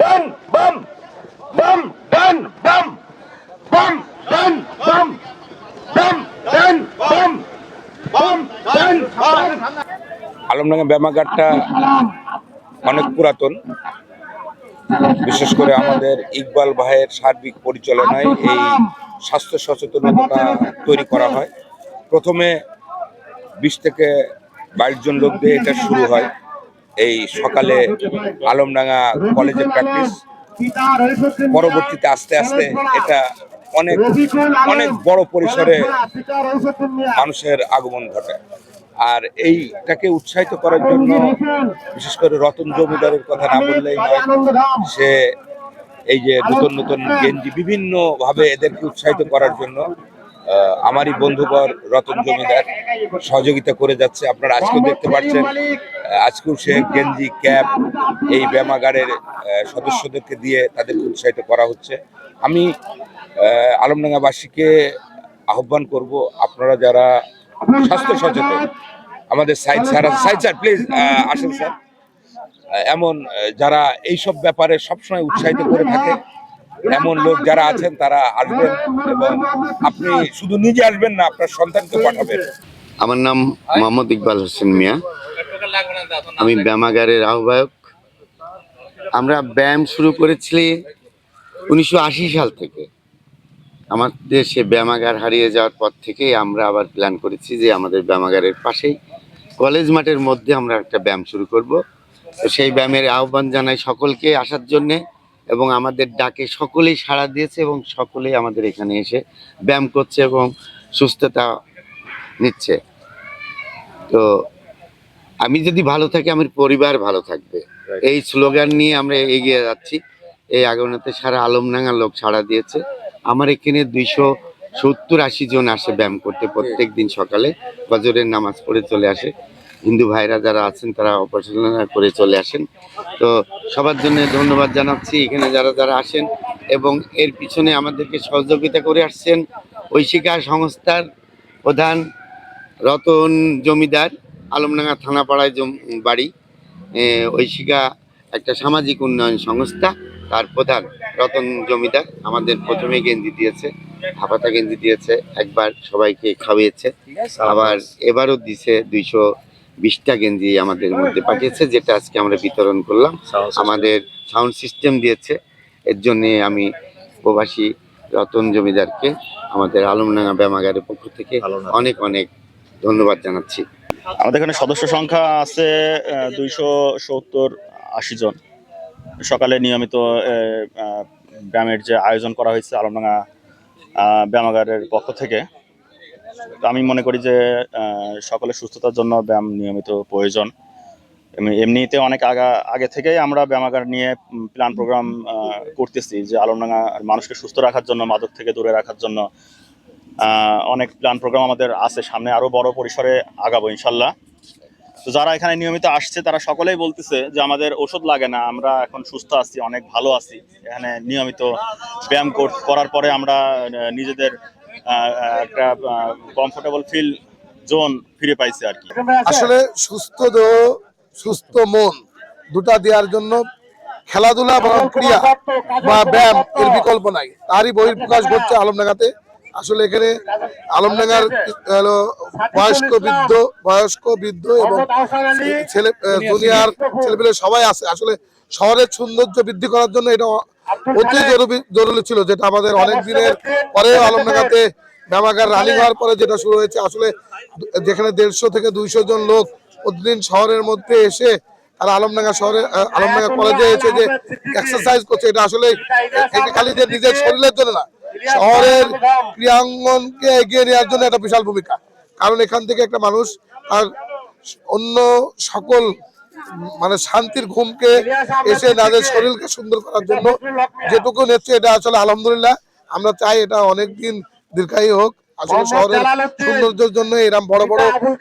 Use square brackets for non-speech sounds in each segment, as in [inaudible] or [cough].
done, bum. Alamdanga ব্যায়ামাগারটা অনেক পুরাতন। বিশেষ করে আমাদের ইকবাল ভাইয়ের সার্বিক পরিচালনায় এই স্বাস্থ্য সচেতনতা তৈরি করা হয়। প্রথমে বিশ থেকে বাইশ জন লোক দিয়ে এটা শুরু হয়। এই সকালে আলমডাঙ্গা কলেজে প্র্যাকটিস পরবর্তীতে আস্তে আস্তে এটা অনেক অনেক বড় পরিসরে মানুষের আগমন ঘটে। আর এইটাকে উৎসাহিত করার জন্য বিশেষ করে রতন জমিদারের কথা না বললেই নয়, সে এই যে নতুন নতুন গেঞ্জি বিভিন্নভাবে এদেরকে উৎসাহিত করার জন্য আমারই বন্ধুবর রতন জমিদার সহযোগিতা করে যাচ্ছে। আপনারা আজকেও দেখতে পাচ্ছেন আজকেও সে গেঞ্জি ক্যাপ এই ব্যায়ামাগারের আহ, সদস্যদেরকে দিয়ে তাদেরকে উৎসাহিত করা হচ্ছে। আমি আলমডাঙ্গাবাসীকে আহ্বান করব আপনারা যারা স্বাস্থ্য সচেতন আমাদের side sir. Side sir please আসেন স্যার। এমন যারা এইসব ব্যাপারে সবসময় উৎসাহিত করে থাকে এমন লোক যারা আছেন, তারা আসবেন এবং আপনি শুধু নিজে আসবেন না, আপনার সন্তানকে পাঠাবেন। আমার নাম মোহাম্মদ ইকবাল হোসেন মিয়া। আমি ব্যায়ামাগারের আহ্বায়ক। আমরা ব্যায়াম শুরু করেছিলি উনিশশো সাল থেকে। আমাদের সে ব্যায়ামাগার হারিয়ে যাওয়ার পর থেকেই আমরা আবার প্ল্যান করেছি যে আমাদের ব্যায়ামাগারের পাশেই কলেজ মাঠের মধ্যে আমরা একটা ব্যায়াম শুরু করব। তো সেই ব্যায়ামের আহ্বান জানাই সকলকে আসার জন্যে। এবং আমাদের ডাকে সকলেই সাড়া দিয়েছে এবং সকলেই আমাদের এখানে এসে ব্যায়াম করছে এবং সুস্থতা নিচ্ছে। তো আমি যদি ভালো থাকি আমার পরিবার ভালো থাকবে। এই স্লোগান নিয়ে আমরা এগিয়ে যাচ্ছি। এই আগুনেতে সারা আলমডাঙ্গা লোক সাড়া দিয়েছে। আমার এখানে দুইশো সত্তর আশি জন আসে ব্যায়াম করতে প্রত্যেক দিন সকালে। ফজরের নামাজ পড়ে চলে আসে। হিন্দু ভাইরা যারা আছেন তারা অপারেশন করে চলে আসেন। তো সবার জন্য ধন্যবাদ জানাচ্ছি এখানে যারা যারা আসেন এবং এর পিছনে আমাদেরকে সহযোগিতা করে আসছেন ঐশিকা সংস্থার প্রধান রতন জমিদার আলমডাঙ্গা থানাপাড়ায় জম বাড়ি। ঐশিকা একটা সামাজিক উন্নয়ন সংস্থা তার প্রধান রতন জমিদার আমাদের প্রথমে গেঞ্জি দিয়েছে হাফাতা গেঞ্জি দিয়েছে একবার সবাইকে খাওয়িয়েছে। আবার এবারও দিছে দুইশো বিশটা গেঞ্জি আমাদের মধ্যে পাঠিয়েছে যেটা আজকে আমরা বিতরণ করলাম। আমাদের সাউন্ড সিস্টেম দিয়েছে। এর জন্য আমি প্রবাসী রতন জমিদারকে আমাদের আলমডাঙ্গা ব্যায়ামাগারের পক্ষ থেকে অনেক অনেক ধন্যবাদ জানাচ্ছি। আমাদের এখানে সদস্য সংখ্যা আছে দুইশো সত্তর আশি জন। সকালে নিয়মিত ব্যায়ামের যে আয়োজন করা হয়েছে আলমডাঙ্গা ব্যায়ামাগারের পক্ষ থেকে। আমি মনে করি যে সকলের সুস্থতার জন্য ব্যায়াম নিয়মিত প্রয়োজন। এমনিতে অনেক আগা, আগে থেকেই আমরা ব্যায়ামাগার নিয়ে প্ল্যান প্রোগ্রাম করতেছি যে, আলমডাঙ্গা মানুষকে সুস্থ রাখার জন্য, মাদক থেকে দূরে রাখার জন্য অনেক প্ল্যান প্রোগ্রাম আমাদের আছে। সামনে আরও বড় পরিসরে আগাবো ইনশাল্লাহ। তো যারা এখানে নিয়মিত আসছে, তারা সকলেই বলতেছে যে, আমাদের ওষুধ লাগে না, আমরা এখন সুস্থ আছি, অনেক ভালো আছি। এখানে নিয়মিত ব্যায়াম করার পরে আমরা নিজেদের একটা কমফোর্টেবল ফিল জোন ফিরে পাইছে আর কি। আসলে সুস্থ দেহ, সুস্থ মন দুটা দেওয়ার জন্য খেলাধুলা বা ক্রিয়া বা ব্যায়াম এর বিকল্প নাই। তারই বহির্প্রকাশ ঘটছে আলমডাঙ্গাতে। আসলে এখানে আলমডাঙ্গার বয়স্ক বৃদ্ধ বয়স্ক বৃদ্ধ এবং ছেলে দুনিয়ার ছেলেপেলে সবাই আছে। আসলে শহরের সৌন্দর্য বৃদ্ধি করার জন্য এটা অতি জরুরি জরুরি ছিল যেটা আমাদের অনেক দিনের পরে আলমডাঙ্গাতে ব্যায়ামাগার রানিং হওয়ার পরে যেটা শুরু হয়েছে আসলে যেখানে দেড়শো থেকে দুইশো জন লোক প্রতিদিন শহরের মধ্যে এসে আলমডাঙ্গা শহরে আলমডাঙ্গা কলেজে এসে যে এক্সারসাইজ করছে এটা আসলে এটা খালি যে নিজের শরীরের জন্য না শহরের ক্রিয়াঙ্গনকে এগিয়ে নেওয়ার জন্য একটা বিশাল ভূমিকা। কারণ এখান থেকে একটা মানুষ আর অন্য সকল মানে শান্তির ঘুমকে এসে তাদের শরীরকে সুন্দর করার জন্য যেটুকু নেচ্ছে এটা আসলে আলহামদুলিল্লাহ। আমরা চাই এটা অনেকদিন দীর্ঘায়ী হোক। আসলে শহরের সৌন্দর্যের জন্য এরকম বড় বড়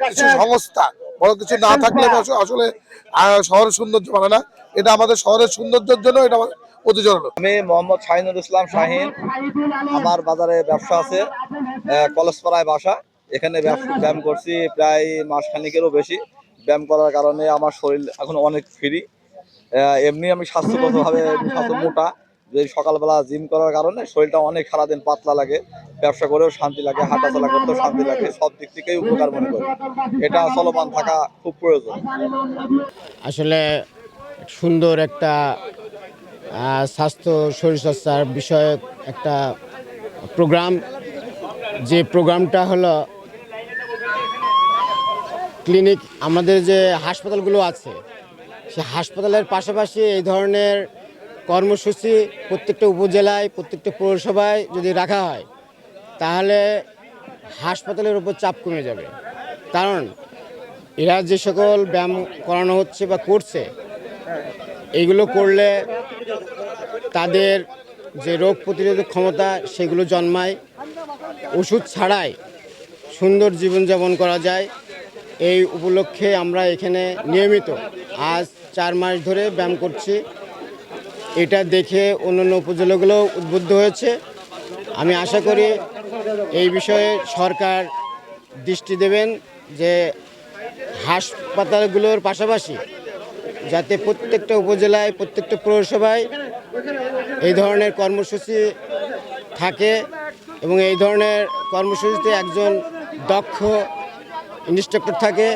কিছু সংস্থা বড় কিছু না থাকলে আস- আসলে আহ, শহরের সৌন্দর্য মানে না। এটা আমাদের শহরের সৌন্দর্যের জন্য এটা আমাদের অতি জরুরি। আমি মোহাম্মদ শাহিনুর ইসলাম শাহিন। আমার বাজারে ব্যবসা আছে আহ, কলেজপাড়ায় বাসা। এখানে ব্যবসা ব্যায়াম করছি প্রায় মাস খানিকেরও বেশি। ব্যায়াম করার কারণে আমার শরীর এখন অনেক ফ্রি এমনি আমি স্বাস্থ্যগতভাবে [laughs] স্বাস্থ্য মোটা। যে সকালবেলা জিম করার কারণে শরীরটা অনেক সারাদিন পাতলা লাগে ব্যবসা করেও শান্তি লাগে হাঁটাচলা করতেও শান্তি লাগে সব দিক থেকেই উপকার মনে করি। এটা চলমান থাকা খুব প্রয়োজন। আসলে সুন্দর একটা স্বাস্থ্য শরীরচর্চার বিষয়ক একটা প্রোগ্রাম যে প্রোগ্রামটা হলো ক্লিনিক আমাদের যে হাসপাতালগুলো আছে সে হাসপাতালের পাশাপাশি এই ধরনের কর্মসূচি প্রত্যেকটা উপজেলায়, প্রত্যেকটা পৌরসভায় যদি রাখা হয়, তাহলে হাসপাতালের উপর চাপ কমে যাবে। কারণ এরা যে সকল ব্যায়াম করানো হচ্ছে বা করছে, এগুলো করলে তাদের যে রোগ প্রতিরোধক ক্ষমতা, সেগুলো জন্মায়। ওষুধ ছাড়াই সুন্দর জীবনযাপন করা যায়। এই উপলক্ষে আমরা এখানে নিয়মিত আজ চার মাস ধরে ব্যায়াম করছি। এটা দেখে অন্যান্য উপজেলাগুলো উদ্বুদ্ধ হয়েছে। আমি আশা করি এই বিষয়ে সরকার দৃষ্টি দেবেন যে হাসপাতালগুলোর পাশাপাশি যাতে প্রত্যেকটা উপজেলায়, প্রত্যেকটা পৌরসভায় এই ধরনের কর্মসূচি থাকে এবং এই ধরনের কর্মসূচিতে একজন দক্ষ ইনস্ট্রাক্টর থাকে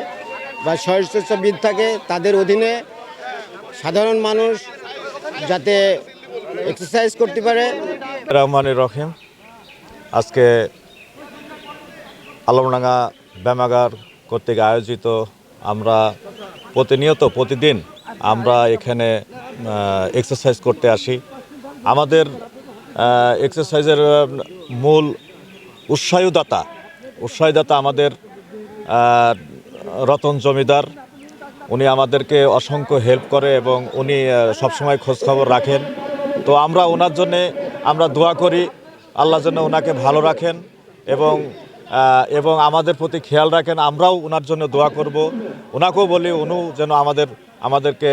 বা শরীরচর্চাবিদ থাকে, তাদের অধীনে সাধারণ মানুষ যাতে এক্সারসাইজ করতে পারে। রহমানুর রহিম। আজকে আলমডাঙ্গা ব্যায়ামাগার কর্তৃক আয়োজিত আমরা প্রতিনিয়ত, প্রতিদিন আমরা এখানে এক্সারসাইজ করতে আসি। আমাদের এক্সারসাইজের মূল উৎসাহদাতা উৎসাহদাতা আমাদের রতন জমিদার, উনি আমাদেরকে অসংখ্য হেল্প করে এবং উনি সবসময় খোঁজখবর রাখেন। তো আমরা ওনার জন্যে আমরা দোয়া করি, আল্লাহ জন্য ওনাকে ভালো রাখেন এবং এবং আমাদের প্রতি খেয়াল রাখেন। আমরাও ওনার জন্য দোয়া করব। ওনাকেও বলি উনিও যেন আমাদের, আমাদেরকে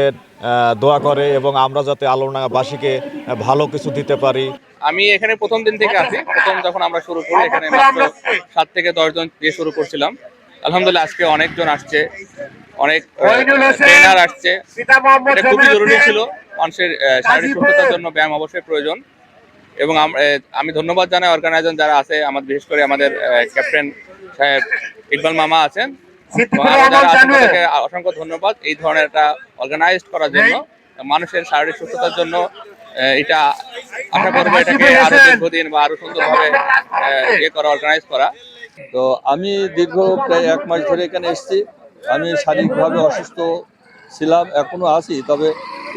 দোয়া করে এবং আমরা যাতে আলোনাবাসীকে ভালো কিছু দিতে পারি। আমি এখানে প্রথম দিন থেকে আছি। প্রথম যখন আমরা শুরু করি, এখানে সাত থেকে দশ জন দিয়ে শুরু করছিলাম। আলহামদুলিল্লাহ আজকে অনেকজন আসছে। অনেক ট্রেনার আসছে। এটা খুবই জরুরি ছিল মানুষের শারীরিক সুস্থতার জন্য ব্যায়াম অবশ্যই প্রয়োজন। এবং আমি ধন্যবাদ জানাই অর্গানাইজার যারা আছে আমাদের বিশেষ করে আমাদের ক্যাপ্টেন সাহেব ইকবাল মামা আছেন। যারা অসংখ্য ধন্যবাদ এই ধরনের একটা অর্গানাইজড করার জন্য। মানুষের শারীরিক সুস্থতার জন্য এটা আশা করব এটাকে আরও দীর্ঘদিন বা আরও সুন্দরভাবে ইয়ে করা অর্গানাইজ করা। তো আমি দীর্ঘ প্রায় এক মাস ধরে এখানে এসেছি। আমি শারীরিকভাবে অসুস্থ ছিলাম, এখনও আছি। তবে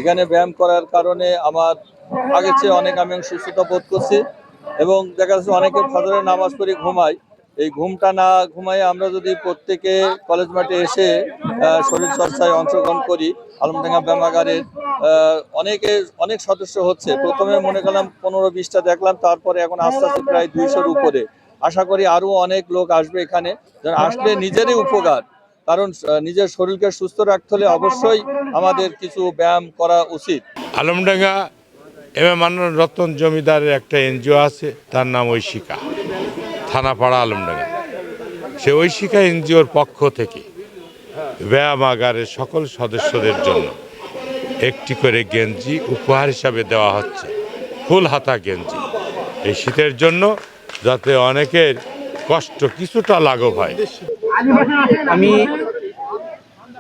এখানে ব্যায়াম করার কারণে আমার আগের চেয়ে অনেক আমি সুস্থতা বোধ করছি এবং দেখা যাচ্ছে অনেকে ফজরের নামাজ পড়ে ঘুমায়। এই ঘুমটা না ঘুমায় আমরা যদি প্রত্যেকে কলেজ মাঠে এসে শরীর চর্চায় অংশগ্রহণ করি, আলমডাঙ্গা ব্যায়ামাগারের অনেকে, অনেক সদস্য হচ্ছে। প্রথমে মনে করলাম পনেরো বিশটা দেখলাম, তারপরে এখন আস্তে আস্তে প্রায় দুইশোর উপরে। আশা করি আরও অনেক লোক আসবে এখানে আসলে নিজেরই উপকার। কারণ নিজের শরীরকে সুস্থ রাখতে হলে অবশ্যই আমাদের কিছু ব্যায়াম করা উচিত। আলমডাঙ্গা, এম এ মান্নান রতন জমিদারের একটা এনজিও আছে, তার নাম ঐশিকা। থানাপাড়া আলমডাঙ্গা। সে ঐশিকা এনজিওর পক্ষ থেকে ব্যায়ামাগারের সকল সদস্যদের জন্য একটি করে গেঞ্জি উপহার হিসাবে দেওয়া হচ্ছে। ফুল হাতা গেঞ্জি। এই শীতের জন্য যাতে অনেকের কষ্ট কিছুটা লাঘব হয়। আমি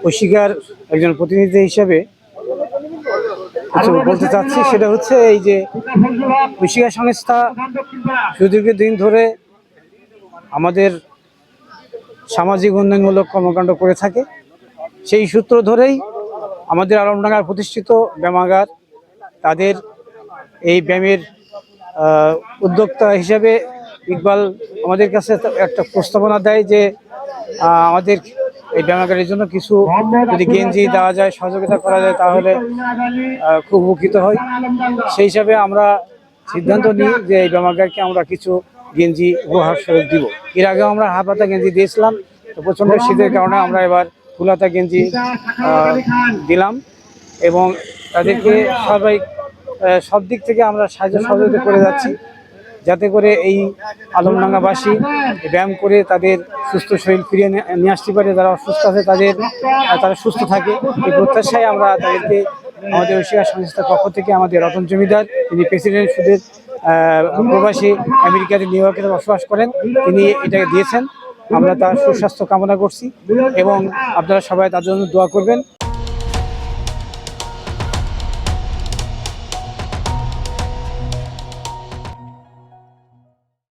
ঐশিকার একজন প্রতিনিধি হিসাবে বলতে চাচ্ছি। সেটা হচ্ছে এই যে ঐশিকা সংস্থা সুদীর্ঘ দিন ধরে আমাদের সামাজিক উন্নয়নমূলক কর্মকাণ্ড করে থাকে। সেই সূত্র ধরেই আমাদের আলমডাঙ্গার প্রতিষ্ঠিত ব্যায়ামাগার তাদের এই ব্যায়ামের উদ্যোক্তা হিসেবে ইকবাল আমাদের কাছে একটা প্রস্তাবনা দেয় যে আমাদের এই ব্যায়ামাগারের জন্য কিছু যদি গেঞ্জি দেওয়া যায়, সহযোগিতা করা যায়, তাহলে খুব উপকৃত হয়। সেই হিসাবে আমরা সিদ্ধান্ত নিই যে এই ব্যায়ামাগারকে আমরা কিছু গেঞ্জি উপহার স্বরূপ দিব। এর আগেও আমরা হাফ হাতা গেঞ্জি দিয়েছিলাম, তো প্রচণ্ড শীতের কারণে আমরা এবার ফুল হাতা গেঞ্জি দিলাম এবং তাদেরকে সবাই সব দিক থেকে আমরা সাহায্য সহযোগিতা করে যাচ্ছি। যাতে করে এই আলমডাঙ্গাবাসী ব্যায়াম করে তাদের সুস্থ শরীর ফিরিয়ে নিয়ে- আসতে পারে, যারা অসুস্থ আছে তাদের তারা সুস্থ থাকে। এই প্রত্যাশায় আমরা তাদেরকে আমাদের ঐশিকা সংস্থার পক্ষ থেকে আমাদের রতন জমিদার, তিনি প্রেসিডেন্ট সুদের প্রবাসী আমেরিকাতে নিউ ইয়র্কে বসবাস করেন, তিনি এটাকে দিয়েছেন। আমরা তার সুস্বাস্থ্য কামনা করছি এবং আপনারা সবাই তার জন্য দোয়া করবেন।